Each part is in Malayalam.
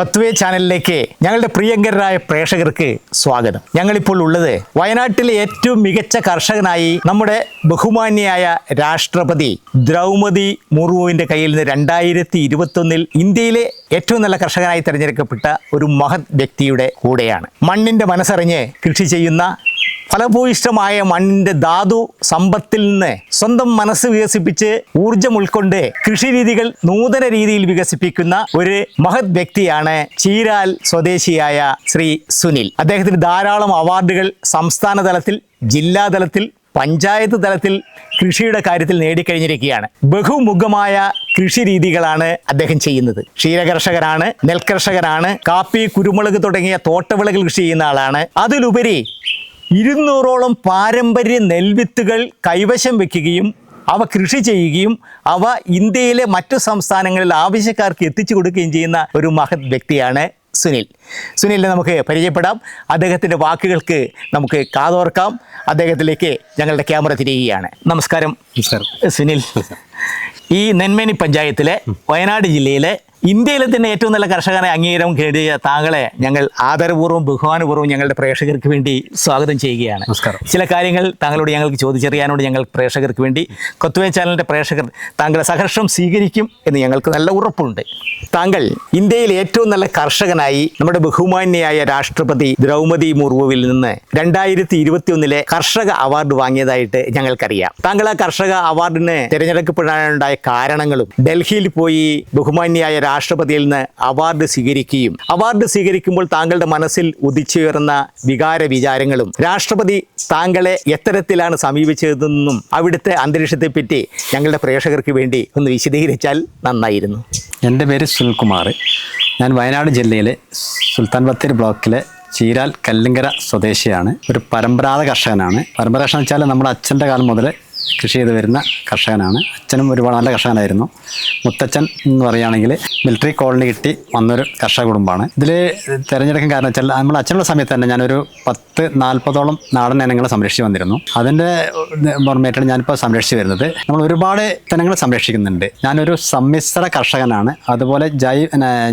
കത്വേ ചാനലിലേക്ക് ഞങ്ങളുടെ പ്രിയങ്കരായ പ്രേക്ഷകർക്ക് സ്വാഗതം. ഞങ്ങളിപ്പോൾ ഉള്ളത് വയനാട്ടിലെ ഏറ്റവും മികച്ച കർഷകനായി നമ്മുടെ ബഹുമാന്യായ രാഷ്ട്രപതി ദ്രൗപതി മുർമുവിന്റെ കയ്യിൽ നിന്ന് രണ്ടായിരത്തി ഇരുപത്തൊന്നിൽ ഇന്ത്യയിലെ ഏറ്റവും നല്ല കർഷകനായി തിരഞ്ഞെടുക്കപ്പെട്ട ഒരു മഹത് വ്യക്തിയുടെ കൂടെയാണ്. മണ്ണിന്റെ മനസ്സറിഞ്ഞ് കൃഷി ചെയ്യുന്ന ഫലഭൂയിഷ്ടമായ മണ്ണിന്റെ ധാതു സമ്പത്തിൽ നിന്ന് സ്വന്തം മനസ്സ് വികസിപ്പിച്ച് ഊർജം ഉൾക്കൊണ്ട് കൃഷിരീതികൾ നൂതന രീതിയിൽ വികസിപ്പിക്കുന്ന ഒരു മഹത് വ്യക്തിയാണ് ചീരാൽ സ്വദേശിയായ ശ്രീ സുനിൽ. അദ്ദേഹത്തിന് ധാരാളം അവാർഡുകൾ സംസ്ഥാന തലത്തിൽ ജില്ലാ തലത്തിൽ പഞ്ചായത്ത് തലത്തിൽ കൃഷിയുടെ കാര്യത്തിൽ നേടിക്കഴിഞ്ഞിരിക്കുകയാണ്. ബഹുമുഖമായ കൃഷി രീതികളാണ് അദ്ദേഹം ചെയ്യുന്നത്. ക്ഷീരകർഷകരാണ് നെൽകർഷകരാണ് കാപ്പി കുരുമുളക് തുടങ്ങിയ തോട്ടവിളകൾ കൃഷി ചെയ്യുന്ന ആളാണ്. അതിലുപരി ഇരുന്നൂറോളം പാരമ്പര്യ നെൽവിത്തുകൾ കൈവശം വയ്ക്കുകയും അവ കൃഷി ചെയ്യുകയും അവ ഇന്ത്യയിലെ മറ്റു സംസ്ഥാനങ്ങളിൽ ആവശ്യക്കാർക്ക് എത്തിച്ചു കൊടുക്കുകയും ചെയ്യുന്ന ഒരു മഹത് വ്യക്തിയാണ് സുനിൽ. സുനിലിനെ നമുക്ക് പരിചയപ്പെടാം. അദ്ദേഹത്തിന്റെ വാക്കുകൾക്ക് നമുക്ക് കാതോർക്കാം. അദ്ദേഹത്തിലേക്ക് ഞങ്ങളുടെ ക്യാമറ തിരിയുകയാണ്. നമസ്കാരം. നമസ്കാരം. സുനിൽ ഈ നെന്മേനി പഞ്ചായത്തിലെ വയനാട് ജില്ലയിലെ ഇന്ത്യയിലെ തന്നെ ഏറ്റവും നല്ല കർഷകനെ അംഗീകാരം നേടിയ താങ്കളെ ഞങ്ങൾ ആദരപൂർവം ബഹുമാനപൂർവം ഞങ്ങളുടെ പ്രേക്ഷകർക്ക് വേണ്ടി സ്വാഗതം ചെയ്യുകയാണ്. നമസ്കാരം. ചില കാര്യങ്ങൾ താങ്കളോട് ഞങ്ങൾക്ക് ചോദിച്ചറിയാനോട് ഞങ്ങൾ പ്രേക്ഷകർക്ക് വേണ്ടി കൊത്തുവേ ചാനലിന്റെ പ്രേക്ഷകർ താങ്കളെ സഹർഷം സ്വീകരിക്കും എന്ന് ഞങ്ങൾക്ക് നല്ല ഉറപ്പുണ്ട്. താങ്കൾ ഇന്ത്യയിൽ ഏറ്റവും നല്ല കർഷകനായി നമ്മുടെ ബഹുമാന്യയായ രാഷ്ട്രപതി ദ്രൗപതി മുർമുവിൽ നിന്ന് രണ്ടായിരത്തി ഇരുപത്തി ഒന്നിലെ കർഷക അവാർഡ് വാങ്ങിയതായിട്ട് ഞങ്ങൾക്കറിയാം. താങ്കൾ ആ കർഷക അവാർഡിന് തിരഞ്ഞെടുക്കപ്പെടാനുണ്ടായ കാരണങ്ങളും ഡൽഹിയിൽ പോയി ബഹുമാന്യയായ രാഷ്ട്രപതിയിൽ നിന്ന് അവാർഡ് സ്വീകരിക്കുകയും അവാർഡ് സ്വീകരിക്കുമ്പോൾ താങ്കളുടെ മനസ്സിൽ ഉദിച്ചുയർന്ന വികാര വിചാരങ്ങളും രാഷ്ട്രപതി താങ്കളെ എത്തരത്തിലാണ് സമീപിച്ചതെന്നും അവിടുത്തെ അന്തരീക്ഷത്തെപ്പറ്റി ഞങ്ങളുടെ പ്രേക്ഷകർക്ക് വേണ്ടി ഒന്ന് വിശദീകരിച്ചാൽ നന്നായിരുന്നു. എന്റെ പേര് സുനിൽകുമാർ. ഞാൻ വയനാട് ജില്ലയിലെ സുൽത്താൻ ബത്തേരി ബ്ലോക്കിലെ ചീരാൽ കല്ലിങ്കര സ്വദേശിയാണ്. ഒരു പരമ്പരാഗത കർഷകനാണ്. പരമ്പരാഗത കർഷകൻ വെച്ചാൽ നമ്മുടെ അച്ഛന്റെ കാലം മുതൽ കൃഷി ചെയ്ത് വരുന്ന കർഷകനാണ്. അച്ഛനും ഒരുപാട് നല്ല കർഷകനായിരുന്നു. മുത്തച്ഛൻ എന്ന് പറയുകയാണെങ്കിൽ മിലിറ്ററി കോളനി കിട്ടി വന്നൊരു കർഷക കുടുംബമാണ്. ഇതിൽ തിരഞ്ഞെടുക്കാൻ കാരണം വെച്ചാൽ നമ്മൾ അച്ഛനുള്ള സമയത്ത് തന്നെ ഞാനൊരു പത്ത് നാൽപ്പതോളം നാടൻ ഇനങ്ങളെ സംരക്ഷിച്ച് വന്നിരുന്നു. അതിന്റെ പുറമേറ്റാണ് ഞാനിപ്പോൾ സംരക്ഷിച്ച് വരുന്നത്. നമ്മൾ ഒരുപാട് ഇനങ്ങൾ സംരക്ഷിക്കുന്നുണ്ട്. ഞാനൊരു സമ്മിശ്ര കർഷകനാണ്. അതുപോലെ ജൈവ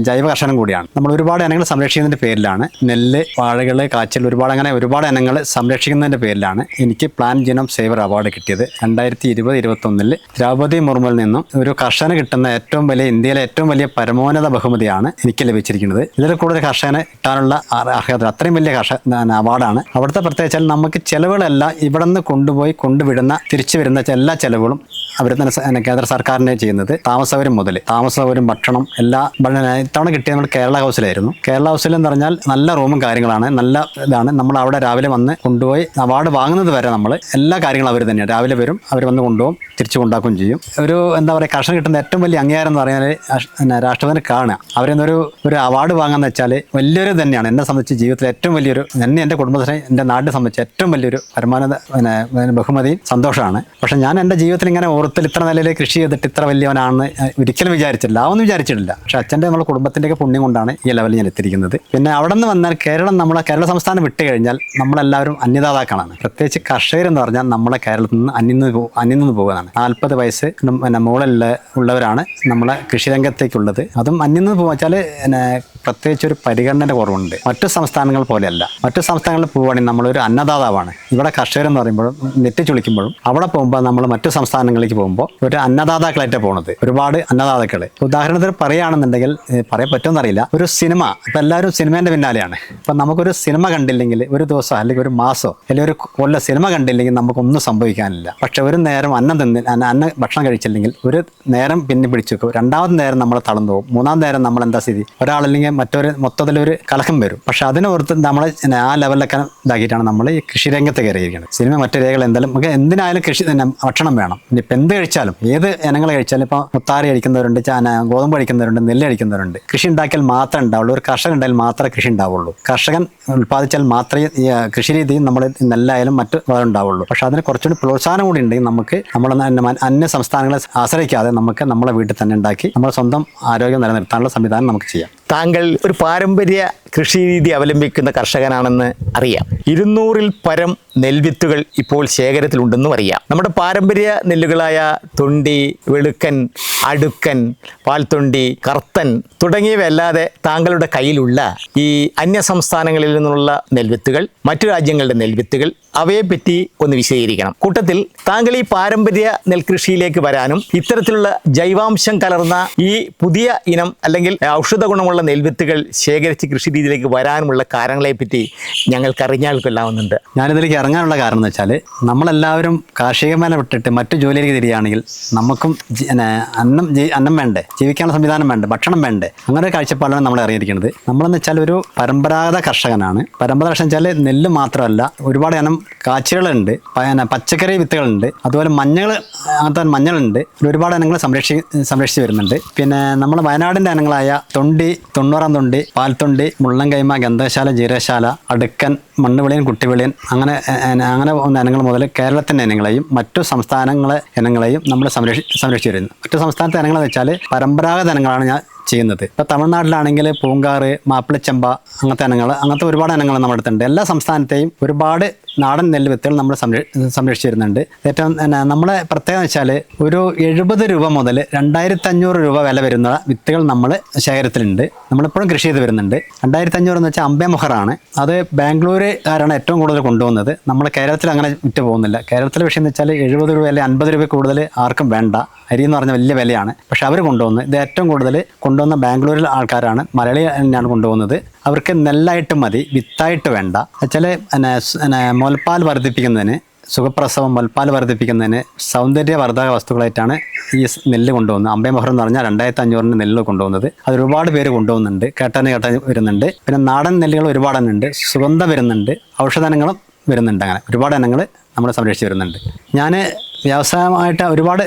ജൈവ കർഷകനും കൂടിയാണ്. നമ്മൾ ഒരുപാട് ഇനങ്ങൾ സംരക്ഷിക്കുന്നതിന്റെ പേരിലാണ്. നെല്ല് വാഴകൾ കാച്ചിൽ ഒരുപാട് അങ്ങനെ ഒരുപാട് ഇനങ്ങൾ സംരക്ഷിക്കുന്നതിന്റെ പേരിലാണ് എനിക്ക് പ്ലാൻ ജിനം സേവർ അവാർഡ് കിട്ടിയത്. രണ്ടായിരത്തി ഇരുപത് ഇരുപത്തൊന്നിൽ ദ്രൗപതി മുർമുവിൽ നിന്നും ഒരു കർഷകന് കിട്ടുന്ന ഏറ്റവും വലിയ ഇന്ത്യയിലെ ഏറ്റവും വലിയ പരമോന്നത ബഹുമതിയാണ് എനിക്ക് ലഭിച്ചിരിക്കുന്നത്. ഇതിൽ കൂടുതൽ കർഷകന് കിട്ടാനുള്ള അർഹത അത്രയും വലിയ കർഷക അവാർഡാണ്. അവിടുത്തെ പ്രത്യേകിച്ചാൽ നമുക്ക് ചെലവുകളെല്ലാം ഇവിടെ നിന്ന് കൊണ്ടുപോയി കൊണ്ടുവിടുന്ന തിരിച്ചു വരുന്ന എല്ലാ ചെലവുകളും അവർ തന്നെ കേന്ദ്ര സർക്കാരിനെ ചെയ്യുന്നത് താമസവരും മുതൽ താമസവരും ഭക്ഷണം എല്ലാ ഇത്തവണ കിട്ടിയ നമ്മൾ കേരള ഹൗസിലായിരുന്നു. കേരള ഹൗസിൽ എന്ന് പറഞ്ഞാൽ നല്ല റൂമും കാര്യങ്ങളാണ്. നല്ല ഇതാണ്. നമ്മൾ അവിടെ രാവിലെ വന്ന് കൊണ്ടുപോയി അവാർഡ് വാങ്ങുന്നത് വരെ നമ്മൾ എല്ലാ കാര്യങ്ങളും അവർ തന്നെയാണ്. രാവിലെ വരും അവർ വന്ന് കൊണ്ടുപോകും തിരിച്ചു കൊണ്ടാക്കുകയും ചെയ്യും. ഒരു എന്താ പറയുക കർഷകൻ കിട്ടുന്ന ഏറ്റവും വലിയ അംഗീകാരം എന്ന് പറഞ്ഞാൽ പിന്നെ രാഷ്ട്രപതിനെ കാണുക. അവരെന്നൊരു ഒരു അവാർഡ് വാങ്ങാന്ന് വെച്ചാൽ വലിയൊരു തന്നെയാണ്. എന്നെ സംബന്ധിച്ച് ജീവിതത്തിൽ ഏറ്റവും വലിയൊരു എന്നെ എന്റെ കുടുംബത്തിനെ എന്റെ നാടിനെ സംബന്ധിച്ച് ഏറ്റവും വലിയൊരു വരുമാന പിന്നെ ബഹുമതിയും സന്തോഷമാണ്. പക്ഷേ ഞാൻ എന്റെ ജീവിതത്തിൽ ഇങ്ങനെ ഓർത്തിൽ ഇത്ര നിലയിൽ കൃഷി ചെയ്തിട്ട് ഇത്ര വലിയവനാണെന്ന് ഒരിക്കലും വിചാരിച്ചിട്ടില്ല. അതൊന്നും വിചാരിച്ചിട്ടില്ല. പക്ഷെ അച്ഛന്റെ നമ്മുടെ കുടുംബത്തിന്റെയൊക്കെ പുണ്യം കൊണ്ടാണ് ഈ ലെവലിൽ ഞാൻ എത്തിയിരിക്കുന്നത്. പിന്നെ അവിടെ നിന്ന് വന്നാൽ കേരളം നമ്മളെ കേരള സംസ്ഥാനം വിട്ട് കഴിഞ്ഞാൽ നമ്മളെല്ലാവരും അന്യദാതാക്കളാണ്. പ്രത്യേകിച്ച് കർഷകരെന്ന് പറഞ്ഞാൽ നമ്മളെ കേരളത്തിൽ നിന്ന് അന്യം നിന്ന് പോ- അന്യം നിന്ന് പോകുന്നതാണ് നാൽപ്പത് വയസ്സ് പിന്നെ മുകളിൽ ഉള്ളവരാണ് നമ്മളെ കൃഷിരംഗത്തേക്കുള്ളത്. അതും അന്യം നിന്ന് പിന്നെ പ്രത്യേകിച്ച് ഒരു പരിഗണനയുടെ കുറവുണ്ട്. മറ്റു സംസ്ഥാനങ്ങൾ പോലെയല്ല. മറ്റു സംസ്ഥാനങ്ങളിൽ പോവുകയാണെങ്കിൽ നമ്മളൊരു അന്നദാതാവാണ്. ഇവിടെ കർഷകരെന്ന് പറയുമ്പോഴും നെറ്റിച്ചുളിക്കുമ്പോഴും അവിടെ പോകുമ്പോൾ നമ്മൾ മറ്റു സംസ്ഥാനങ്ങളിലേക്ക് പോകുമ്പോൾ ഒരു അന്നദാതാക്കളായിട്ട് പോണത്. ഒരുപാട് അന്നദാതാക്കൾ ഉദാഹരണത്തിന് പറയുകയാണെന്നുണ്ടെങ്കിൽ പറയാൻ പറ്റുമെന്ന് അറിയില്ല. ഒരു സിനിമ ഇപ്പം എല്ലാവരും സിനിമേന്റെ പിന്നാലെയാണ്. ഇപ്പം നമുക്കൊരു സിനിമ കണ്ടില്ലെങ്കിൽ ഒരു ദിവസം അല്ലെങ്കിൽ ഒരു മാസോ അല്ലെങ്കിൽ ഒരു കൊല്ല സിനിമ കണ്ടില്ലെങ്കിൽ നമുക്കൊന്നും സംഭവിക്കാനില്ല. പക്ഷെ ഒരു നേരം അന്നം തിന്ന് അന്ന ഭക്ഷണം കഴിച്ചില്ലെങ്കിൽ ഒരു നേരം പിന്നെ പിടിച്ചു വെക്കും. രണ്ടാമത് നേരം നമ്മൾ തളർന്നു പോകും. മൂന്നാം നേരം നമ്മൾ എന്താ സ്ഥിതി? ഒരാളല്ലെങ്കിൽ മറ്റൊരു മൊത്തത്തിലൊരു കലക്കം വരും. പക്ഷെ അതിനോർത്ത് നമ്മൾ ആ ലെവലിലൊക്കെ ഇതാക്കിയിട്ടാണ് നമ്മൾ ഈ കൃഷി രംഗത്ത് കയറിയിരിക്കുന്നത് സിനിമ മറ്റു രേഖകൾ എന്തായാലും നമുക്ക് എന്തിനായാലും കൃഷി ഭക്ഷണം വേണം. ഇനിയിപ്പോൾ എന്ത് കഴിച്ചാലും ഏത് ഇനങ്ങൾ കഴിച്ചാലും ഇപ്പോൾ മുത്താറി കഴിക്കുന്നവരുണ്ട് ചാന ഗോതമ്പ് കഴിക്കുന്നവരുണ്ട് നെല്ല് കഴിക്കുന്നവരുണ്ട്. കൃഷി ഉണ്ടാക്കിയാൽ മാത്രമേ ഉണ്ടാവുള്ളൂ. ഒരു കർഷകൻ ഉണ്ടായാൽ മാത്രമേ കൃഷി ഉണ്ടാവുള്ളൂ. കർഷകൻ ഉൽപ്പാദിച്ചാൽ മാത്രമേ ഈ കൃഷി രീതിയും നമ്മൾ നെല്ലായാലും മറ്റു ഉണ്ടാവുള്ളൂ. പക്ഷെ അതിന് കുറച്ചുകൂടി പ്രോത്സാഹനം കൂടി ഉണ്ടെങ്കിൽ നമുക്ക് നമ്മൾ അന്യ സംസ്ഥാനങ്ങളെ ആശ്രയിക്കാതെ നമുക്ക് നമ്മളെ വീട്ടിൽ തന്നെ ഉണ്ടാക്കി നമ്മുടെ സ്വന്തം ആരോഗ്യം നിലനിർത്താനുള്ള സംവിധാനം നമുക്ക് ചെയ്യാം. താങ്കൾ ഒരു പാരമ്പര്യ കൃഷി രീതി അവലംബിക്കുന്ന കർഷകനാണെന്ന് അറിയാം. ഇരുന്നൂറിൽ പരം നെൽവിത്തുകൾ ഇപ്പോൾ ശേഖരത്തിലുണ്ടെന്നും അറിയാം. നമ്മുടെ പാരമ്പര്യ നെല്ലുകളായ തൊണ്ടി വെളുക്കൻ അടുക്കൻ പാൽത്തൊണ്ടി കർത്തൻ തുടങ്ങിയവയല്ലാതെ താങ്കളുടെ കയ്യിലുള്ള ഈ അന്യ സംസ്ഥാനങ്ങളിൽ നിന്നുള്ള നെൽവിത്തുകൾ മറ്റു രാജ്യങ്ങളുടെ നെൽവിത്തുകൾ അവയെപ്പറ്റി ഒന്ന് വിശദീകരിക്കണം. കൂട്ടത്തിൽ താങ്കൾ ഈ പാരമ്പര്യ നെൽകൃഷിയിലേക്ക് വരാനും ഇത്തരത്തിലുള്ള ജൈവാംശം കലർന്ന ഈ പുതിയ ഇനം അല്ലെങ്കിൽ ഔഷധ ഗുണമുള്ള നെൽവിത്തുകൾ ശേഖരിച്ച് കൃഷി രീതിയിലേക്ക് വരാനുമുള്ള കാരണങ്ങളെപ്പറ്റി ഞങ്ങൾക്ക് അറിഞ്ഞാൽ കൊല്ലാവുന്നുണ്ട് ഞാനിതിലേക്ക് ഇറങ്ങാനുള്ള കാരണം എന്ന് വെച്ചാൽ നമ്മളെല്ലാവരും കാർഷിക മേഖല വിട്ടിട്ട് മറ്റു ജോലിയിലേക്ക് തിരികെയാണെങ്കിൽ നമുക്കും അന്നം അന്നം വേണ്ടേ ജീവിക്കാനുള്ള സംവിധാനം വേണ്ടേ ഭക്ഷണം വേണ്ടേ അങ്ങനെ ഒരു കാഴ്ചപ്പാടാണ് നമ്മൾ അറിഞ്ഞിരിക്കുന്നത്. നമ്മളെന്ന് വെച്ചാൽ ഒരു പരമ്പരാഗത കർഷകനാണ്. പരമ്പരാഗത കർഷകൻ വെച്ചാൽ നെല്ല് മാത്രമല്ല ഒരുപാട് ഇനം കാച്ചികളുണ്ട് പച്ചക്കറി വിത്തുകളുണ്ട് അതുപോലെ മഞ്ഞൾ അങ്ങനത്തെ മഞ്ഞളുണ്ട്. ഒരുപാട് ഇനങ്ങൾ സംരക്ഷി സംരക്ഷിച്ച് വരുന്നുണ്ട്. പിന്നെ നമ്മുടെ വയനാടിന്റെ ഇനങ്ങളായ തൊണ്ടി തൊണ്ണൂറാം തൊണ്ടി പാൽത്തൊണ്ടി മുള്ളൻകൈമ ഗന്ധശാല ജീരശാല അടുക്കൻ മണ്ണുവിളിയൻ കുട്ടിവിളിയൻ അങ്ങനെ അങ്ങനെ പോകുന്ന ഇനങ്ങൾ മുതൽ കേരളത്തിന്റെ ഇനങ്ങളെയും മറ്റു സംസ്ഥാനങ്ങളെ ഇനങ്ങളെയും നമ്മൾ സംരക്ഷി സംരക്ഷിച്ചു വരുന്നു. മറ്റു സംസ്ഥാനത്തെ ഇനങ്ങളെന്ന് വെച്ചാൽ പരമ്പരാഗത ഇനങ്ങളാണ് ഞാൻ ചെയ്യുന്നത്. ഇപ്പോൾ തമിഴ്നാട്ടിലാണെങ്കിൽ പൂങ്കാറ് മാപ്പിളച്ചെമ്പ അങ്ങനത്തെ ഇനങ്ങൾ അങ്ങനത്തെ ഒരുപാട് ഇനങ്ങൾ നമ്മുടെ അടുത്തുണ്ട്. എല്ലാ സംസ്ഥാനത്തെയും ഒരുപാട് നാടൻ നെല്ല് വിത്തുകൾ നമ്മൾ സംര സംരക്ഷിച്ച് വരുന്നുണ്ട് ഏറ്റവും നമ്മളെ പ്രത്യേകത വെച്ചാൽ ഒരു എഴുപത് രൂപ മുതൽ രണ്ടായിരത്തി അഞ്ഞൂറ് രൂപ വില വരുന്ന വിത്തുകൾ നമ്മൾ ശേഖരത്തിലുണ്ട്. നമ്മളിപ്പോഴും കൃഷി ചെയ്ത് വരുന്നുണ്ട്. രണ്ടായിരത്തി അഞ്ഞൂറ് എന്ന് വെച്ചാൽ അമ്പേ മുഹറാണ്. അത് ബാംഗ്ലൂരുകാരാണ് ഏറ്റവും കൂടുതൽ കൊണ്ടുപോകുന്നത് നമ്മൾ കേരളത്തിൽ അങ്ങനെ വിറ്റ് പോകുന്നില്ല. കേരളത്തിലെ വിഷയം എന്ന് വെച്ചാൽ എഴുപത് രൂപ അല്ലെങ്കിൽ അൻപത് രൂപ കൂടുതൽ ആർക്കും വേണ്ട. അരി എന്ന് പറഞ്ഞ വലിയ വിലയാണ്. പക്ഷെ അവർ കൊണ്ടുപോകുന്നത് ഇത് ഏറ്റവും കൂടുതൽ കൊണ്ടുവന്ന ബാംഗ്ലൂരിലെ ആൾക്കാരാണ്. മലയാളി തന്നെയാണ് കൊണ്ടുപോകുന്നത് അവർക്ക് നെല്ലായിട്ട് മതി വിത്തായിട്ട് വേണ്ട. ചില മുലപ്പാൽ വർദ്ധിപ്പിക്കുന്നതിന് സുഖപ്രസവം മുൽപ്പാൽ വർദ്ധിപ്പിക്കുന്നതിന് സൗന്ദര്യവർദ്ധക വസ്തുക്കളായിട്ടാണ് ഈ നെല്ല് കൊണ്ടുപോകുന്നത് അമ്പേ മൊഹർ എന്ന് പറഞ്ഞാൽ രണ്ടായിരത്തി അഞ്ഞൂറിന് നെല്ല് കൊണ്ടുപോകുന്നത് അത് ഒരുപാട് പേര് കൊണ്ടുപോകുന്നുണ്ട് കേട്ടാന് കേട്ടാൻ വരുന്നുണ്ട്. പിന്നെ നാടൻ നെല്ലുകൾ ഒരുപാട് എണ്ണുണ്ട് സുഗന്ധം വരുന്നുണ്ട്. ഔഷധനങ്ങളും വരുന്നുണ്ട് അങ്ങനെ. ഒരുപാട് ഇനങ്ങൾ നമ്മൾ സംരക്ഷിച്ച് വരുന്നുണ്ട്. ഞാൻ വ്യവസായമായിട്ട് ഒരുപാട്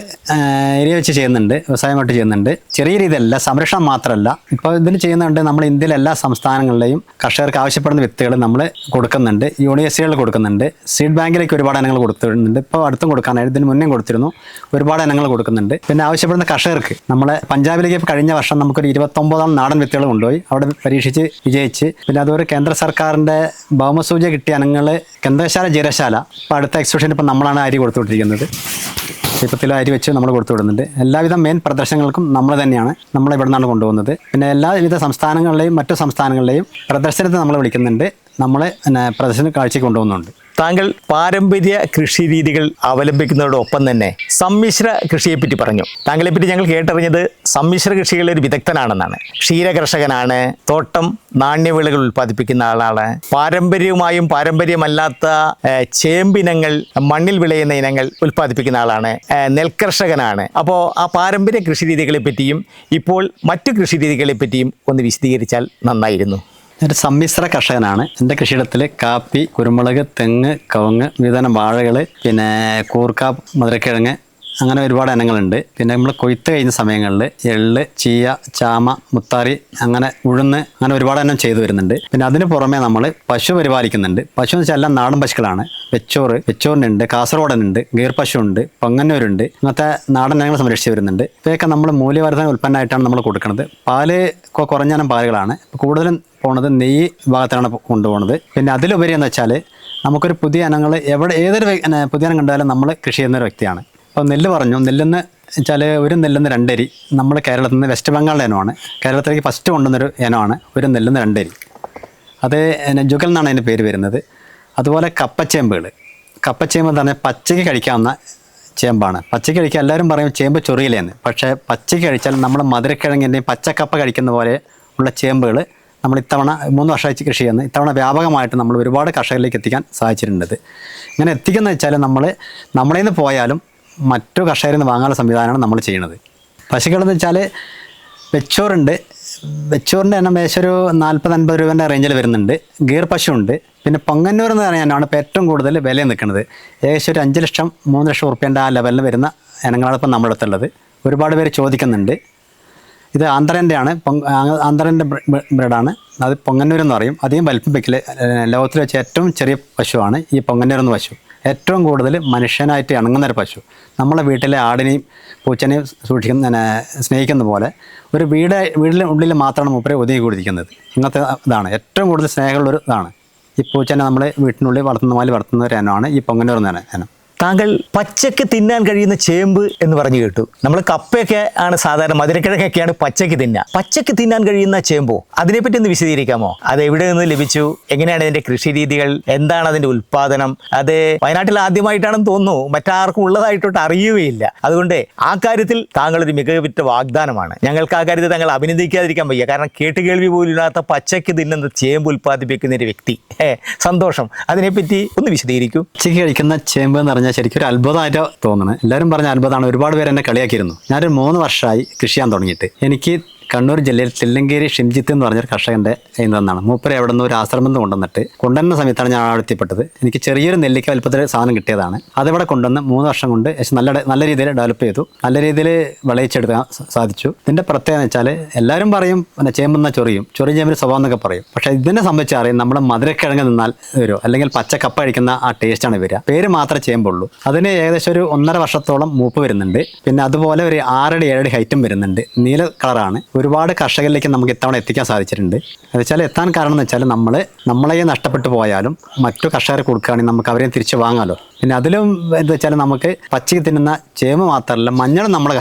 ഏരിയ വെച്ച് ചെയ്യുന്നുണ്ട് വ്യവസായമായിട്ട് ചെയ്യുന്നുണ്ട്. ചെറിയ രീതിയിലല്ല സംരക്ഷണം മാത്രമല്ല. ഇപ്പോൾ ഇതിൽ ചെയ്യുന്നുണ്ട് നമ്മൾ ഇന്ത്യയിലെ എല്ലാ സംസ്ഥാനങ്ങളിലെയും കർഷകർക്ക് ആവശ്യപ്പെടുന്ന വിത്തുകൾ നമ്മൾ കൊടുക്കുന്നുണ്ട് യൂണിവേഴ്സിറ്റികളിൽ കൊടുക്കുന്നുണ്ട് സീഡ് ബാങ്കിലേക്ക് ഒരുപാട് ഇനങ്ങൾ കൊടുത്തിട്ടുണ്ട്. ഇപ്പോൾ അടുത്തും കൊടുക്കാനായിട്ട് ഇതിന് മുന്നേ കൊടുത്തിരുന്നു ഒരുപാട് ഇനങ്ങൾ കൊടുക്കുന്നുണ്ട്. പിന്നെ ആവശ്യപ്പെടുന്ന കർഷകർക്ക് നമ്മളെ പഞ്ചാബിലേക്ക് കഴിഞ്ഞ വർഷം നമുക്കൊരു ഇരുപത്തൊമ്പതാം നാടൻ വിത്തുകൾ കൊണ്ടുപോയി അവിടെ പരീക്ഷിച്ച് വിജയിച്ച്. പിന്നെ അതുപോലെ കേന്ദ്ര സർക്കാരിന്റെ ഭൗമസൂചി കിട്ടിയ ഇനങ്ങൾ കേന്ദ്രശാല ജീരശാല. ഇപ്പോൾ അടുത്ത എക്സിബിഷന് ഇപ്പോൾ നമ്മളാണ് അരി കൊടുത്തുകൊണ്ടിരിക്കുന്നത്. ദീപത്തിലെ അരി വെച്ച് നമ്മൾ കൊടുത്തു വിടുന്നുണ്ട്. എല്ലാവിധ മെയിൻ പ്രദർശനങ്ങൾക്കും നമ്മൾ തന്നെയാണ് നമ്മൾ ഇവിടെ നിന്നാണ് കൊണ്ടുപോകുന്നത്. പിന്നെ എല്ലാവിധ സംസ്ഥാനങ്ങളിലെയും മറ്റു സംസ്ഥാനങ്ങളിലെയും പ്രദർശനത്തെ നമ്മൾ വിളിക്കുന്നുണ്ട്. നമ്മളെ പിന്നെ പ്രദർശന കാഴ്ചയ്ക്ക് കൊണ്ടുപോകുന്നുണ്ട്. താങ്കൾ പാരമ്പര്യ കൃഷി രീതികൾ അവലംബിക്കുന്നതോടൊപ്പം തന്നെ സമ്മിശ്ര കൃഷിയെ പറ്റി പറഞ്ഞു. താങ്കളെപ്പറ്റി ഞങ്ങൾ കേട്ടറിഞ്ഞത് സമ്മിശ്ര കൃഷികളിൽ ഒരു വിദഗ്ധനാണെന്നാണ്. ക്ഷീര കർഷകനാണ് തോട്ടം നാണ്യവിളകൾ ഉൽപ്പാദിപ്പിക്കുന്ന ആളാണ്. പാരമ്പര്യവുമായും പാരമ്പര്യമല്ലാത്ത ചേമ്പിനങ്ങൾ മണ്ണിൽ വിളയുന്ന ഇനങ്ങൾ ഉൽപ്പാദിപ്പിക്കുന്ന ആളാണ് നെൽകർഷകനാണ്. അപ്പോൾ ആ പാരമ്പര്യ കൃഷി രീതികളെ പറ്റിയും ഇപ്പോൾ മറ്റു കൃഷി രീതികളെ പറ്റിയും ഒന്ന് വിശദീകരിച്ചാൽ നന്നായിരുന്നു. ഒരു സമ്മിശ്ര കർഷകനാണ്. എന്റെ കൃഷിയിടത്തിൽ കാപ്പി കുരുമുളക് തെങ്ങ് കവുങ്ങ് വിവിധ വാഴകൾ പിന്നെ കൂർക്ക മധുരക്കിഴങ്ങ് അങ്ങനെ ഒരുപാട് ഇനങ്ങളുണ്ട്. പിന്നെ നമ്മൾ കൊയ്ത്ത് കഴിഞ്ഞ സമയങ്ങളിൽ എള്ള് ചീയ ചാമ മുത്താറി അങ്ങനെ ഉഴുന്ന് അങ്ങനെ ഒരുപാട് എണ്ണം ചെയ്തു വരുന്നുണ്ട്. പിന്നെ അതിന് പുറമെ നമ്മൾ പശു പരിപാലിക്കുന്നുണ്ട്. പശു എന്ന് വെച്ചാൽ എല്ലാം നാടൻ പശുക്കളാണ്. വെച്ചോറ് വെച്ചോറിനുണ്ട് കാസർഗോഡനുണ്ട് ഗീർ പശു ഉണ്ട് പൊങ്ങന്നൂരുണ്ട് അങ്ങനത്തെ നാടൻ ഇനങ്ങൾ സംരക്ഷിച്ച് വരുന്നുണ്ട്. ഇവയൊക്കെ നമ്മൾ മൂല്യവർദ്ധന ഉൽപ്പന്നമായിട്ടാണ് നമ്മൾ കൊടുക്കുന്നത്. പാൽ കുറഞ്ഞാലും കുറഞ്ഞ പാലുകളാണ്. കൂടുതലും പോണത് നെയ്യ് ഭാഗത്താണ് കൊണ്ടുപോകുന്നത് പിന്നെ അതിലുപരി എന്ന് വെച്ചാൽ നമുക്കൊരു പുതിയ ഇനങ്ങൾ എവിടെ ഏതൊരു പുതിയ ഇനം കണ്ടാലും നമ്മൾ കൃഷി ചെയ്യുന്ന ഒരു വ്യക്തിയാണ്. അപ്പോൾ നെല്ല് പറഞ്ഞു. നെല്ലെന്ന് വെച്ചാൽ ഒരു നെല്ലെന്ന് രണ്ടരി. നമ്മൾ കേരളത്തിൽ നിന്ന് വെസ്റ്റ് ബംഗാളിലെ ഇനമാണ്. കേരളത്തിലേക്ക് ഫസ്റ്റ് കൊണ്ടുവന്നൊരു ഇനമാണ്. ഒരു നെല്ലെന്ന് രണ്ടരി. അത് ജുഗൽ എന്നാണ് അതിന്റെ പേര് വരുന്നത്. അതുപോലെ കപ്പച്ചേമ്പുകൾ കപ്പച്ചേമ്പ് എന്ന് പറഞ്ഞാൽ പച്ചയ്ക്ക് കഴിക്കാവുന്ന ചേമ്പാണ്. പച്ചയ്ക്ക് കഴിക്കാൻ എല്ലാവരും പറയും ചേമ്പ് ചൊറിയില്ലെന്ന് പക്ഷേ പച്ചയ്ക്ക് കഴിച്ചാൽ നമ്മൾ മധുരക്കിഴങ്ങിന്റെയും പച്ചക്കപ്പ കഴിക്കുന്ന പോലെ ഉള്ള ചേമ്പുകൾ നമ്മൾ ഇത്തവണ മൂന്ന് വർഷമായിട്ട് കൃഷി ചെയ്യുന്നത് ഇത്തവണ വ്യാപകമായിട്ട് നമ്മൾ ഒരുപാട് കർഷകരിലേക്ക് എത്തിക്കാൻ സാധിച്ചിട്ടുണ്ട്. ഇങ്ങനെ എത്തിക്കുന്ന വെച്ചാൽ നമ്മൾ നമ്മളിൽ നിന്ന് പോയാലും മറ്റു കർഷകരിൽ നിന്ന് വാങ്ങാനുള്ള സംവിധാനമാണ് നമ്മൾ ചെയ്യുന്നത്. പശുക്കളെന്ന് വെച്ചാൽ വെച്ചോറുണ്ട്. വെച്ചോറിന്റെ എണ്ണം ഏകദേശം ഒരു നാൽപ്പത് അൻപത് രൂപേന്റെ റേഞ്ചിൽ വരുന്നുണ്ട്. ഗീർ പശു ഉണ്ട് പിന്നെ പൊങ്ങന്നൂർ എന്ന് പറയാനാണ് ഇപ്പോൾ ഏറ്റവും കൂടുതൽ വില നിൽക്കുന്നത്. ഏകദേശം ഒരു അഞ്ച് ലക്ഷം മൂന്ന് ലക്ഷം ഉറുപ്പ്യന്റെ ആ ലെവലിൽ വരുന്ന ഇനങ്ങളാണ് ഇപ്പം നമ്മുടെ അടുത്തുള്ളത്. ഒരുപാട് പേര് ചോദിക്കുന്നുണ്ട്. ഇത് ആന്ധ്രന്റെ ആണ്. പൊങ് ആന്ധ്രന്റെ ബ്ര- ബ്രീഡാണ്. അത് പൊങ്ങന്നൂർ എന്ന് പറയും. അധികം വലിപ്പം വെക്കൽ ലോകത്തിൽ വെച്ച് ഏറ്റവും ചെറിയ പശുവാണ് ഈ പൊങ്ങന്നൂർ എന്ന പശു. ഏറ്റവും കൂടുതൽ മനുഷ്യനായിട്ട് ഇണങ്ങുന്ന ഒരു പശു. നമ്മളെ വീട്ടിലെ ആടിനെയും പൂച്ചനെയും സൂക്ഷിക്കുന്ന സ്നേഹിക്കുന്ന പോലെ ഒരു വീട് വീടിന്റെ ഉള്ളിൽ മാത്രമാണ് മൂപ്പരെ ഒതുങ്ങി കൊടുത്തിരിക്കുന്നത് ഇങ്ങനത്തെ ഇതാണ്. ഏറ്റവും കൂടുതൽ സ്നേഹമുള്ളൊരു ഇതാണ്. ഈ പൂച്ചനെ നമ്മൾ വീട്ടിനുള്ളിൽ വളർത്തുന്ന പോലെ വളർത്തുന്ന ഒരു ഇനമാണ് ഈ പൊങ്ങന്നൂർ എന്ന ഇനം. താങ്കൾ പച്ചയ്ക്ക് തിന്നാൻ കഴിയുന്ന ചേമ്പ് എന്ന് പറഞ്ഞു കേട്ടു. നമ്മൾ കപ്പയൊക്കെ ആണ് സാധാരണ മധുരക്കിഴക്കൊക്കെയാണ് പച്ചയ്ക്ക് തിന്നുക. പച്ചയ്ക്ക് തിന്നാൻ കഴിയുന്ന ചേമ്പോ? അതിനെപ്പറ്റി ഒന്ന് വിശദീകരിക്കാമോ? അത് എവിടെ നിന്ന് ലഭിച്ചു? എങ്ങനെയാണ് അതിന്റെ കൃഷി രീതികൾ എന്താണ് അതിന്റെ ഉൽപാദനം? അത് വയനാട്ടിൽ ആദ്യമായിട്ടാണെന്ന് തോന്നുന്നു. മറ്റാർക്കും ഉള്ളതായിട്ടോട്ട് അറിയുകയില്ല. അതുകൊണ്ട് ആ കാര്യത്തിൽ താങ്കൾ ഒരു മികവിറ്റ വാഗ്ദാനമാണ്. ഞങ്ങൾക്ക് ആ കാര്യത്തിൽ താങ്കൾ അഭിനന്ദിക്കാതിരിക്കാൻ വയ്യ. കാരണം കേട്ടുകേൾവി പോലും ഇല്ലാത്ത പച്ചയ്ക്ക് തിന്നുന്ന ചേമ്പ് ഉൽപ്പാദിപ്പിക്കുന്ന ഒരു വ്യക്തി. സന്തോഷം. അതിനെപ്പറ്റി ഒന്ന് വിശദീകരിക്കൂ. ഉച്ചയ്ക്ക് കഴിക്കുന്ന ചേമ്പ് എന്ന് പറഞ്ഞാൽ ശരിക്കും ഒരു അത്ഭുതമായിട്ട് തോന്നുന്നത് എല്ലാവരും പറഞ്ഞ അത്ഭുതമാണ്. ഒരുപാട് പേര് എന്നെ കളിയാക്കിയിരുന്നു. ഞാനൊരു മൂന്ന് വർഷമായി കൃഷി ചെയ്യാൻ തുടങ്ങിയിട്ട്. എനിക്ക് കണ്ണൂർ ജില്ലയിൽ തില്ലങ്കേരി ഷിംജിത്ത് എന്ന് പറഞ്ഞൊരു കർഷകന്റെ കയ്യിൽ നിന്നാണ്. മൂപ്പരെ അവിടെ നിന്ന് ഒരു ആശ്രമം കൊണ്ടുവന്നിട്ട് കൊണ്ടുവരുന്ന സമയത്താണ് ഞാൻ അവിടെ എത്തിപ്പെട്ടത് എനിക്ക് ചെറിയൊരു നെല്ലിക്ക വലുപ്പത്തിൽ സാധനം കിട്ടിയതാണ്. അതിവിടെ കൊണ്ടുവന്ന് മൂന്ന് വർഷം കൊണ്ട് നല്ല നല്ല രീതിയിൽ ഡെവലപ്പ് ചെയ്തു. നല്ല രീതിയിൽ വിളയിച്ചെടുക്കാൻ സാധിച്ചു. ഇതിന്റെ പ്രത്യേകത എന്ന് വെച്ചാൽ എല്ലാവരും പറയും പിന്നെ ചേമ്പെന്ന ചൊറിയും. ചൊറി ചേമ്പിന് സ്വഭാവം എന്നൊക്കെ പറയും. പക്ഷെ ഇതിനെ സംബന്ധിച്ച് അറിയാം നമ്മുടെ മധുരക്കിഴങ്ങ് നിന്നാൽ വരുമോ അല്ലെങ്കിൽ പച്ച കപ്പ കഴിക്കുന്ന ആ ടേസ്റ്റാണ് വരിക. പേര് മാത്രമേ ചേമ്പുള്ളൂ. അതിന് ഏകദേശം ഒരു ഒന്നര വർഷത്തോളം മൂപ്പ് വരുന്നുണ്ട്. പിന്നെ അതുപോലെ ഒരു ആറടി ഏഴടി ഹൈറ്റും വരുന്നുണ്ട്. നീല കളറാണ്. ഒരുപാട് കർഷകരിലേക്ക് നമുക്ക് ഇത്തവണ എത്തിക്കാൻ സാധിച്ചിട്ടുണ്ട്. എന്ന് വെച്ചാൽ എത്താൻ കാരണം എന്ന് വെച്ചാൽ നമ്മൾ നമ്മളെ നഷ്ടപ്പെട്ടു പോയാലും മറ്റു കർഷകരെ കൊടുക്കുകയാണെങ്കിൽ നമുക്ക് അവരെ തിരിച്ച് വാങ്ങാമല്ലോ പിന്നെ അതിലും എന്താ വെച്ചാൽ നമുക്ക് പച്ചയ്ക്ക് തിന്നുന്ന ചേമ്പ് മാത്രമല്ല മഞ്ഞളും നമ്മുടെ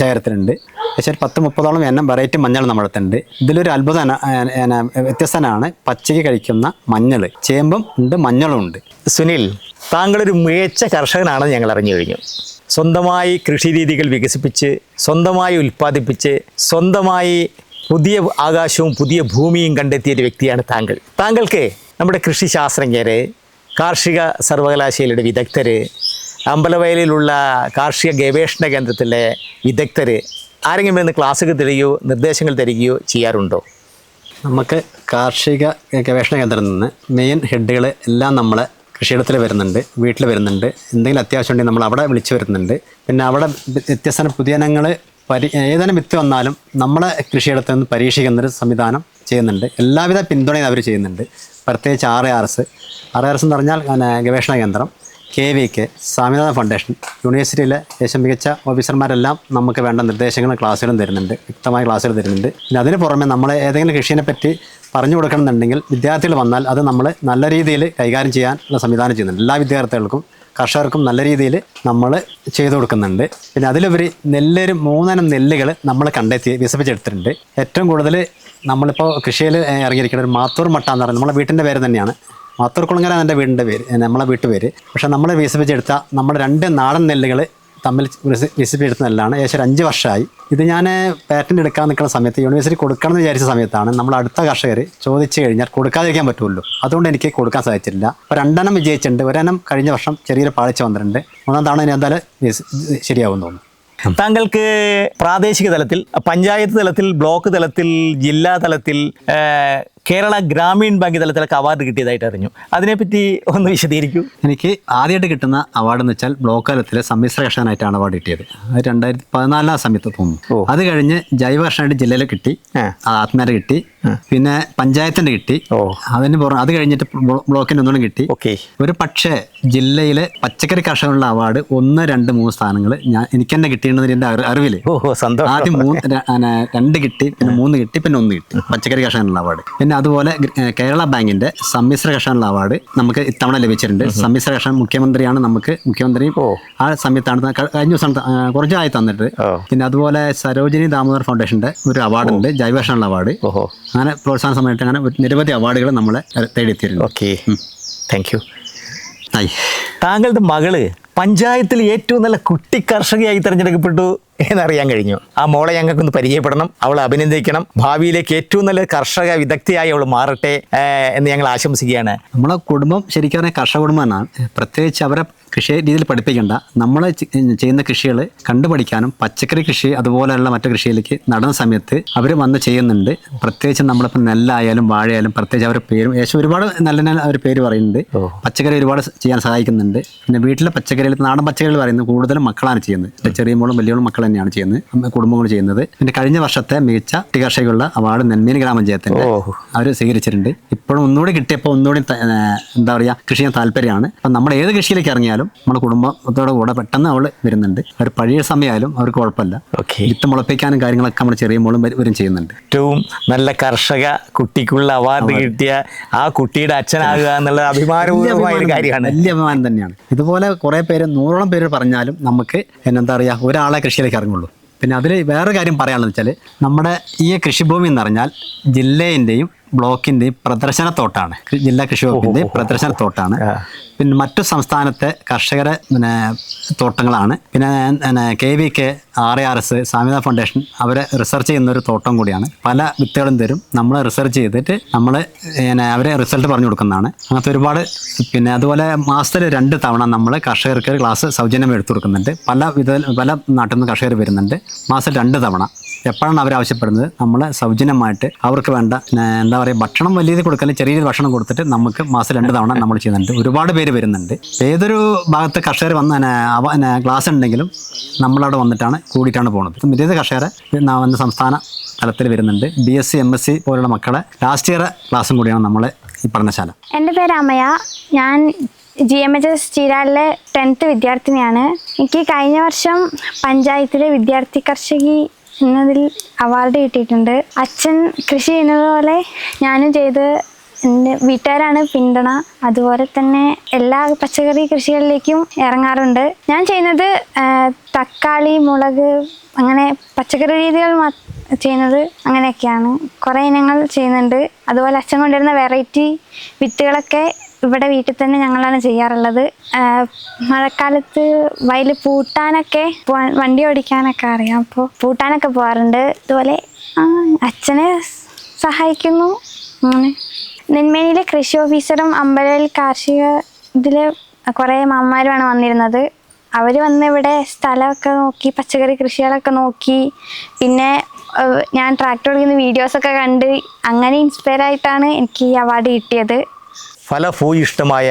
ശേഖരത്തിലുണ്ട് പക്ഷേ പത്ത് മുപ്പതോളം എണ്ണം വെറൈറ്റി മഞ്ഞൾ നമ്മുടെ ഇതിലൊരു അത്ഭുതം വ്യത്യസ്തനാണ് പച്ചയ്ക്ക് കഴിക്കുന്ന മഞ്ഞൾ. ചേമ്പും ഉണ്ട് മഞ്ഞളും ഉണ്ട്. സുനിൽ താങ്കളൊരു മികച്ച കർഷകനാണെന്ന് ഞങ്ങൾ അറിഞ്ഞു കഴിഞ്ഞു. സ്വന്തമായി കൃഷി രീതികൾ വികസിപ്പിച്ച് സ്വന്തമായി ഉൽപ്പാദിപ്പിച്ച് സ്വന്തമായി പുതിയ ആകാശവും പുതിയ ഭൂമിയും കണ്ടെത്തിയ ഒരു വ്യക്തിയാണ് താങ്കൾ. താങ്കൾക്ക് നമ്മുടെ കൃഷി ശാസ്ത്രജ്ഞര് കാർഷിക സർവകലാശാലയുടെ വിദഗ്ധർ അമ്പലവയലിലുള്ള കാർഷിക ഗവേഷണ കേന്ദ്രത്തിലെ വിദഗ്ധർ ആരെങ്കിലും വരുന്ന ക്ലാസ്സുകൾ തരികയോ നിർദ്ദേശങ്ങൾ തരികയോ ചെയ്യാറുണ്ടോ? നമുക്ക് കാർഷിക ഗവേഷണ കേന്ദ്രത്തിൽ നിന്ന് മെയിൻ ഹെഡുകൾ എല്ലാം നമ്മളെ കൃഷിയിടത്തിൽ വരുന്നുണ്ട് വീട്ടിൽ വരുന്നുണ്ട്. എന്തെങ്കിലും അത്യാവശ്യം ഉണ്ടെങ്കിൽ നമ്മൾ അവിടെ വിളിച്ചു വരുന്നുണ്ട്. പിന്നെ അവിടെ വ്യ- വ്യത്യസ്ത പുതിയ ഇനങ്ങൾ പരി ഏതാനും വിത്ത് വന്നാലും നമ്മളെ കൃഷിയിടത്തിൽ നിന്ന് പരീക്ഷിക്കുന്നൊരു സംവിധാനം ചെയ്യുന്നുണ്ട്. എല്ലാവിധ പിന്തുണയും അവർ ചെയ്യുന്നുണ്ട്. പ്രത്യേകിച്ച് R A R S. R A R S എന്ന് പറഞ്ഞാൽ ഗവേഷണ കേന്ദ്രം. K V K Swaminathan foundation. യൂണിവേഴ്സിറ്റിയിലെ ഏറ്റവും മികച്ച ഓഫീസർമാരെല്ലാം നമുക്ക് വേണ്ട നിർദ്ദേശങ്ങളും ക്ലാസ്സുകളും തരുന്നുണ്ട്. വ്യക്തമായ ക്ലാസ്സുകൾ തരുന്നുണ്ട്. പിന്നെ അതിന് പുറമെ നമ്മൾ ഏതെങ്കിലും കൃഷിയെ പറ്റി പറഞ്ഞു കൊടുക്കണമെന്നുണ്ടെങ്കിൽ വിദ്യാർത്ഥികൾ വന്നാൽ അത് നമ്മൾ നല്ല രീതിയിൽ കൈകാര്യം ചെയ്യാനുള്ള സംവിധാനം ചെയ്യുന്നുണ്ട്. എല്ലാ വിദ്യാർത്ഥികൾക്കും കർഷകർക്കും നല്ല രീതിയിൽ നമ്മൾ ചെയ്തു കൊടുക്കുന്നുണ്ട്. പിന്നെ അതിലുപരി നെല്ലൊരു മൂന്നനം നെല്ലുകൾ നമ്മൾ കണ്ടെത്തി വികസിപ്പിച്ചെടുത്തിട്ടുണ്ട്. ഏറ്റവും കൂടുതൽ നമ്മളിപ്പോൾ കൃഷിയിൽ ഇറങ്ങിയിരിക്കുന്ന ഒരു മാത്തൂർ മട്ട എന്ന് പറയുന്നത് നമ്മളെ വീട്ടിന്റെ പേര് തന്നെയാണ്. മാത്തൂർ കുളങ്ങര എന്റെ വീടിന്റെ പേര് നമ്മളെ വീട്ടുപേര്. പക്ഷേ നമ്മൾ വികസിപ്പിച്ചെടുത്ത നമ്മുടെ രണ്ട് നാടൻ നെല്ലുകൾ തമ്മിൽ വികസി- വികസിപ്പിച്ചെടുത്ത നെല്ലാണ്. ഏകദേശം അഞ്ച് വർഷമായി. ഇത് ഞാൻ പാറ്റന്റ് എടുക്കാൻ നിൽക്കുന്ന സമയത്ത് യൂണിവേഴ്സിറ്റി കൊടുക്കണം എന്ന് വിചാരിച്ച സമയത്താണ് നമ്മൾ അടുത്ത കർഷകർ ചോദിച്ചു കഴിഞ്ഞാൽ കൊടുക്കാതിരിക്കാൻ പറ്റുമല്ലോ അതുകൊണ്ട് എനിക്ക് കൊടുക്കാൻ സാധിച്ചില്ല. അപ്പോൾ രണ്ടെണ്ണം വിജയിച്ചിട്ടുണ്ട്. ഒരെണ്ണം കഴിഞ്ഞ വർഷം ചെറിയൊരു പാളിച്ച വന്നിട്ടുണ്ട്. മൂന്നാം തവണ ഇനി എന്തായാലും ശരിയാവും തോന്നുന്നു. താങ്കൾക്ക് പ്രാദേശിക തലത്തിൽ പഞ്ചായത്ത് തലത്തിൽ ബ്ലോക്ക് തലത്തിൽ ജില്ലാ തലത്തിൽ കേരള ഗ്രാമീൺ ബാങ്ക് തലത്തിലൊക്കെ അവാർഡ് കിട്ടിയതായിട്ട് അറിഞ്ഞു. അതിനെപ്പറ്റി ഒന്ന് വിശദീകരിക്കൂ. എനിക്ക് ആദ്യമായിട്ട് കിട്ടുന്ന അവാർഡ് എന്ന് വെച്ചാൽ ബ്ലോക്ക് തലത്തിലെ സമ്മിശ്ര കർഷകനായിട്ടാണ് അവാർഡ് കിട്ടിയത്. അത് രണ്ടായിരത്തി പതിനാലാം സമയത്ത് തോന്നുന്നു. അത് കഴിഞ്ഞ് ജൈവ കർഷകനായിട്ട് ജില്ലയിൽ കിട്ടി. ആത്മാരെ കിട്ടി. പിന്നെ പഞ്ചായത്തിന്റെ കിട്ടി. അതിന് പുറം അത് കഴിഞ്ഞിട്ട് ബ്ലോ- ബ്ലോക്കിന്റെ ഒന്നുകൂടി കിട്ടി. ഓക്കെ. ഒരു പക്ഷേ ജില്ലയിലെ പച്ചക്കറി കർഷകനുള്ള അവാർഡ് ഒന്ന് രണ്ട് മൂന്ന് സ്ഥാനങ്ങൾ ഞാൻ എനിക്ക് തന്നെ കിട്ടിയിട്ടുണ്ടെന്ന് എന്റെ അറിവ് അറിവിൽ ഓ സന്തോഷം. ആദ്യം മൂന്ന് രണ്ട് കിട്ടി പിന്നെ മൂന്ന് കിട്ടി പിന്നെ ഒന്ന് കിട്ടി. പച്ചക്കറി കർഷകനുള്ള അവാർഡ്. പിന്നെ അതുപോലെ കേരള ബാങ്കിന്റെ സമ്മിശ്ര കഷാനുള്ള അവാർഡ് നമുക്ക് ഇത്തവണ ലഭിച്ചിട്ടുണ്ട്. സമ്മിശ്ര കഷാൻ മുഖ്യമന്ത്രിയാണ് നമുക്ക് മുഖ്യമന്ത്രി. ആ സമയത്താണ് കഴിഞ്ഞ ദിവസം കുറച്ചായി തന്നിട്ട്. പിന്നെ അതുപോലെ സരോജിനി ദാമോദർ ഫൗണ്ടേഷന്റെ ഒരു അവാർഡ് ഉണ്ട് അവാർഡ്. അങ്ങനെ പ്രോത്സാഹന സമയത്ത് അങ്ങനെ നിരവധി അവാർഡുകൾ നമ്മളെ തേടിയെത്തിയിട്ടുണ്ട്. ഓക്കെ. താങ്ക് യു താങ്കളുടെ മകൾ പഞ്ചായത്തിൽ ഏറ്റവും നല്ല കുട്ടി കർഷകയായി തിരഞ്ഞെടുക്കപ്പെട്ടു. എന്നറിയാൻ കഴിഞ്ഞു. ആ മോളെ ഞങ്ങൾക്കൊന്ന് പരിചയപ്പെടണം അവളെ അഭിനന്ദിക്കണം. ഭാവിയിലേക്ക് ഏറ്റവും നല്ല കർഷക വിദഗ്ധയായി അവൾ മാറട്ടെ എന്ന് ഞങ്ങൾ ആശംസിക്കുകയാണ്. നമ്മളെ കുടുംബം ശരിക്കും പറഞ്ഞാൽ കർഷക കുടുംബമാണ് പ്രത്യേകിച്ച് അവരെ കൃഷി രീതിയിൽ പഠിപ്പിക്കേണ്ട. നമ്മൾ ചെയ്യുന്ന കൃഷികൾ കണ്ടുപഠിക്കാനും പച്ചക്കറി കൃഷി അതുപോലെയുള്ള മറ്റു കൃഷിയിലേക്ക് നടന്ന സമയത്ത് അവർ വന്ന് ചെയ്യുന്നുണ്ട്. പ്രത്യേകിച്ച് നമ്മളിപ്പോൾ നെല്ലായാലും വാഴയായാലും പ്രത്യേകിച്ച് അവരുടെ പേരും ഏകദേശം ഒരുപാട് നല്ല നല്ല അവർ പേര് പറയുന്നുണ്ട്. പച്ചക്കറി ഒരുപാട് ചെയ്യാൻ സഹായിക്കുന്നുണ്ട്. പിന്നെ വീട്ടിലെ പച്ചക്കറികൾ നാടൻ പച്ചക്കറികൾ പറയുന്നത് കൂടുതലും മക്കളാണ് ചെയ്യുന്നത്. ചെറിയ മോളും വലിയോളും മക്കൾ തന്നെയാണ് ചെയ്യുന്നത്. കുടുംബങ്ങൾ ചെയ്യുന്നത്. പിന്നെ കഴിഞ്ഞ വർഷത്തെ മികച്ച കർഷകരുള്ള അവാർഡ് നെന്മീൻ ഗ്രാമപഞ്ചായത്തിന്റെ. അവർ സ്വീകരിച്ചിട്ടുണ്ട്. ഇപ്പോഴും ഒന്നുകൂടി കിട്ടിയപ്പോൾ ഒന്നുകൂടി എന്താ പറയുക കൃഷി ചെയ്യാൻ താല്പര്യമാണ്. അപ്പം നമ്മൾ ഏത് കൃഷിയിലേക്ക് ഇറങ്ങിയാലും സമയമായാലും നമ്മുടെ കുടുംബത്തോടെ കൂടെ പെട്ടെന്ന് അവൾ വരുന്നുണ്ട്. ഒരു പഴയ സമയമായാലും അവർക്ക് കുഴപ്പമില്ല. വിത്ത് മുളപ്പിക്കാനും കാര്യങ്ങളൊക്കെ നമ്മൾ ചെറിയ മോളും വരും ചെയ്യുന്നുണ്ട്. ഏറ്റവും നല്ല കർഷക കുട്ടിക്കുള്ള അവാർഡ് കിട്ടിയ ആ കുട്ടിയുടെ അച്ഛനാകുക എന്നുള്ള അഭിമാനപൂർവമായ ഒരു കാര്യമാണ്. വലിയ അഭിമാനം തന്നെയാണ്. ഇതുപോലെ കുറേ പേര് നൂറോളം പേര് പറഞ്ഞാലും നമുക്ക് എന്താ പറയുക ഒരാളെ കൃഷിയിലേക്ക് ഇറങ്ങുള്ളൂ. പിന്നെ അതിൽ വേറെ കാര്യം പറയാനുള്ളത് വെച്ചാൽ നമ്മുടെ ഈ കൃഷിഭൂമി എന്ന് പറഞ്ഞാൽ ജില്ലേന്റെയും ബ്ലോക്കിന്റെയും പ്രദർശനത്തോട്ടാണ്. ജില്ലാ കൃഷി വകുപ്പിന്റെ പ്രദർശനത്തോട്ടാണ്. പിന്നെ മറ്റു സംസ്ഥാനത്തെ കർഷകരെ പിന്നെ തോട്ടങ്ങളാണ്. പിന്നെ K V K R A R S സാമ്യത ഫൗണ്ടേഷൻ അവരെ റിസർച്ച് ചെയ്യുന്ന ഒരു തോട്ടം കൂടിയാണ്. പല വിത്തുകളും തരും. നമ്മൾ റിസർച്ച് ചെയ്തിട്ട് നമ്മൾ പിന്നെ അവരെ റിസൾട്ട് പറഞ്ഞു കൊടുക്കുന്നതാണ്. അങ്ങനത്തെ ഒരുപാട് പിന്നെ അതുപോലെ മാസത്തിൽ രണ്ട് തവണ നമ്മൾ കർഷകർക്ക് ക്ലാസ് സൗജന്യം എടുത്തു കൊടുക്കുന്നുണ്ട്. പല വിധ പല നാട്ടിൽ നിന്ന് കർഷകർ വരുന്നുണ്ട്. മാസത്തിൽ രണ്ട് തവണ. എപ്പോഴാണ് അവർ ആവശ്യപ്പെടുന്നത്? നമ്മൾ സൗജന്യമായിട്ട് അവർക്ക് വേണ്ട എന്താ പറയുക ഭക്ഷണം വലിയ രീതിയിൽ കൊടുക്കാൻ ചെറിയ ഭക്ഷണം കൊടുത്തിട്ട് നമുക്ക് മാസം രണ്ട് തവണ നമ്മൾ ചെയ്യുന്നുണ്ട്. ഒരുപാട് പേര് വരുന്നുണ്ട്. ഏതൊരു ഭാഗത്ത് കർഷകർ വന്ന് ക്ലാസ് ഉണ്ടെങ്കിലും നമ്മളവിടെ വന്നിട്ടാണ് കൂടിയിട്ടാണ് പോകുന്നത് വിദേശ കർഷകരെ വന്ന് സംസ്ഥാന തലത്തിൽ വരുന്നുണ്ട്. B S C M S C പോലുള്ള മക്കളെ ലാസ്റ്റ് ഇയർ ക്ലാസ്സും കൂടിയാണ് നമ്മൾ ഈ പഠനശാല. എന്റെ പേര് അമയ. ഞാൻ ജി എം എച്ച് എസ് ചീരാളിലെ ടെൻത്ത് വിദ്യാർത്ഥിനിയാണ്. എനിക്ക് കഴിഞ്ഞ വർഷം പഞ്ചായത്തിലെ വിദ്യാർത്ഥി കർഷകി എന്നതിൽ അവാർഡ് കിട്ടിയിട്ടുണ്ട്. അച്ഛൻ കൃഷി ചെയ്യുന്നത് പോലെ ഞാനും ചെയ്ത് എന്റെ വീട്ടുകാരാണ് പിന്തുണ. അതുപോലെ തന്നെ എല്ലാ പച്ചക്കറി കൃഷികളിലേക്കും ഇറങ്ങാറുണ്ട്. ഞാൻ ചെയ്യുന്നത് തക്കാളി മുളക് അങ്ങനെ പച്ചക്കറി രീതികൾ ചെയ്യുന്നത് അങ്ങനെയൊക്കെയാണ്. കുറേ ഇനങ്ങൾ ചെയ്യുന്നുണ്ട്. അതുപോലെ അച്ഛൻ കൊണ്ടുവരുന്ന വെറൈറ്റി വിത്തുകളൊക്കെ ഇവിടെ വീട്ടിൽ തന്നെ ഞങ്ങളാണ് ചെയ്യാറുള്ളത്. മഴക്കാലത്ത് വയൽ പൂട്ടാനൊക്കെ വണ്ടി ഓടിക്കാനൊക്കെ അറിയാം. അപ്പോൾ പൂട്ടാനൊക്കെ പോകാറുണ്ട് അതുപോലെ അച്ഛനെ സഹായിക്കുന്നു. അങ്ങനെ നെന്മേനിയിലെ കൃഷി ഓഫീസറും അമ്പലയിൽ കാർഷിക ഇതിൽ കുറേ മാമ്മമാരുമാണ് വന്നിരുന്നത്. അവർ വന്ന് ഇവിടെ സ്ഥലമൊക്കെ നോക്കി പച്ചക്കറി കൃഷികളൊക്കെ നോക്കി. പിന്നെ ഞാൻ ട്രാക്ടർ ഓടിക്കുന്ന വീഡിയോസൊക്കെ കണ്ട് അങ്ങനെ ഇൻസ്പയർ ആയിട്ടാണ് എനിക്ക് ഈ അവാർഡ് കിട്ടിയത്. ഫലഭൂയിഷ്ടമായ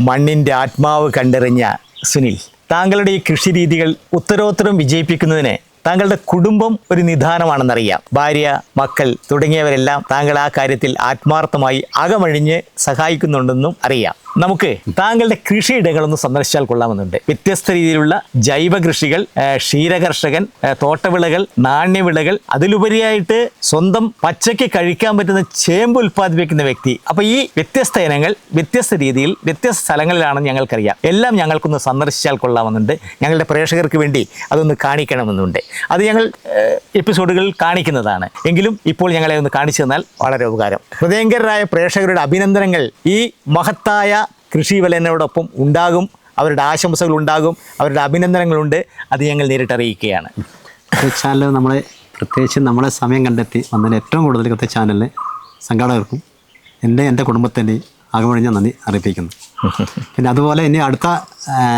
മണ്ണിന്റെ ആത്മാവ് കണ്ടെറിഞ്ഞ സുനിൽ താങ്കളുടെ ഈ കൃഷി രീതികൾ ഉത്തരോത്തരം വിജയിപ്പിക്കുന്നതിന് താങ്കളുടെ കുടുംബം ഒരു നിധാനമാണെന്നറിയാം. ഭാര്യ മക്കൾ തുടങ്ങിയവരെല്ലാം താങ്കൾ ആ കാര്യത്തിൽ ആത്മാർത്ഥമായി അകമഴിഞ്ഞ് സഹായിക്കുന്നുണ്ടെന്നും അറിയാം. നമുക്ക് താങ്കളുടെ കൃഷിയിടങ്ങളൊന്ന് സന്ദർശിച്ചാൽ കൊള്ളാമെന്നുണ്ട്. വ്യത്യസ്ത രീതിയിലുള്ള ജൈവ കൃഷികൾ ക്ഷീരകർഷകൻ തോട്ടവിളകൾ നാണ്യവിളകൾ അതിലുപരിയായിട്ട് സ്വന്തം പച്ചയ്ക്ക് കഴിക്കാൻ പറ്റുന്ന ചേമ്പ് ഉൽപ്പാദിപ്പിക്കുന്ന വ്യക്തി. അപ്പൊ ഈ വ്യത്യസ്ത ഇനങ്ങൾ വ്യത്യസ്ത രീതിയിൽ വ്യത്യസ്ത സ്ഥലങ്ങളിലാണെന്ന് ഞങ്ങൾക്കറിയാം. എല്ലാം ഞങ്ങൾക്കൊന്ന് സന്ദർശിച്ചാൽ കൊള്ളാമെന്നുണ്ട്. ഞങ്ങളുടെ പ്രേക്ഷകർക്ക് വേണ്ടി അതൊന്ന് കാണിക്കണമെന്നുണ്ട്. അത് ഞങ്ങൾ എപ്പിസോഡുകളിൽ കാണിക്കുന്നതാണ്. എങ്കിലും ഇപ്പോൾ ഞങ്ങളെ ഒന്ന് കാണിച്ചു തന്നാൽ വളരെ ഉപകാരം. ഹൃദയങ്കരായ പ്രേക്ഷകരുടെ അഭിനന്ദനങ്ങൾ. ഈ മഹത്തായ കൃഷി വിലനോടൊപ്പം ഉണ്ടാകും അവരുടെ ആശംസകൾ ഉണ്ടാകും അവരുടെ അഭിനന്ദനങ്ങളുണ്ട് അത് ഞങ്ങൾ നേരിട്ടറിയിക്കുകയാണ് ചാനൽ നമ്മളെ പ്രത്യേകിച്ച് നമ്മളെ സമയം കണ്ടെത്തി വന്നതിന് ഏറ്റവും കൂടുതൽ കത്തെ ചാനലിന് സംഘാടകർക്കും എന്റെ എന്റെ കുടുംബത്തിന്റെയും ആകമഴിഞ്ഞ നന്ദി അറിയിപ്പിക്കുന്നു. പിന്നെ അതുപോലെ ഇനി അടുത്ത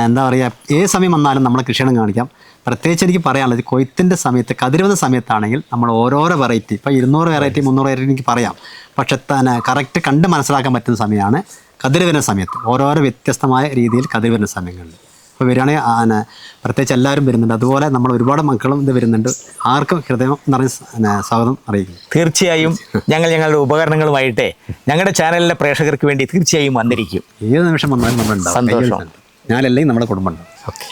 എന്താ പറയുക ഏത് സമയം വന്നാലും നമ്മളെ കൃഷിയിടം കാണിക്കാം. പ്രത്യേകിച്ച് എനിക്ക് പറയാനുള്ളത് കൊയ്ത്തിന്റെ സമയത്ത് കതിരുവന്ന സമയത്താണെങ്കിൽ നമ്മൾ ഓരോരോ വെറൈറ്റി ഇപ്പോൾ ഇരുന്നൂറ് വെറൈറ്റി മുന്നൂറ് വെറൈറ്റി എനിക്ക് പറയാം. പക്ഷെ തന്നെ കറക്റ്റ് കണ്ട് മനസ്സിലാക്കാൻ പറ്റുന്ന സമയമാണ് കതിര് വരുന്ന സമയത്ത്. ഓരോരോ വ്യത്യസ്തമായ രീതിയിൽ കതിര് വരുന്ന സമയങ്ങളിൽ. ഇപ്പോൾ വരികയാണെങ്കിൽ ആന പ്രത്യേകിച്ച് എല്ലാവരും വരുന്നുണ്ട്. അതുപോലെ നമ്മൾ ഒരുപാട് മക്കളും ഇത് വരുന്നുണ്ട്. ആർക്കും ഹൃദയം നിറഞ്ഞ സ്വാഗതം അറിയിക്കുന്നു. തീർച്ചയായും ഞങ്ങൾ ഞങ്ങളുടെ ഉപകരണങ്ങളുമായിട്ട് ഞങ്ങളുടെ ചാനലിലെ പ്രേക്ഷകർക്ക് വേണ്ടി തീർച്ചയായും വന്നിരിക്കും. ഏത് നിമിഷം വന്നാലും നമ്മളുണ്ടാവും സന്തോഷം. ഞാനല്ലേ ഞാനല്ലെങ്കിൽ നമ്മുടെ കുടുംബം ഉണ്ടാവും. ഓക്കെ.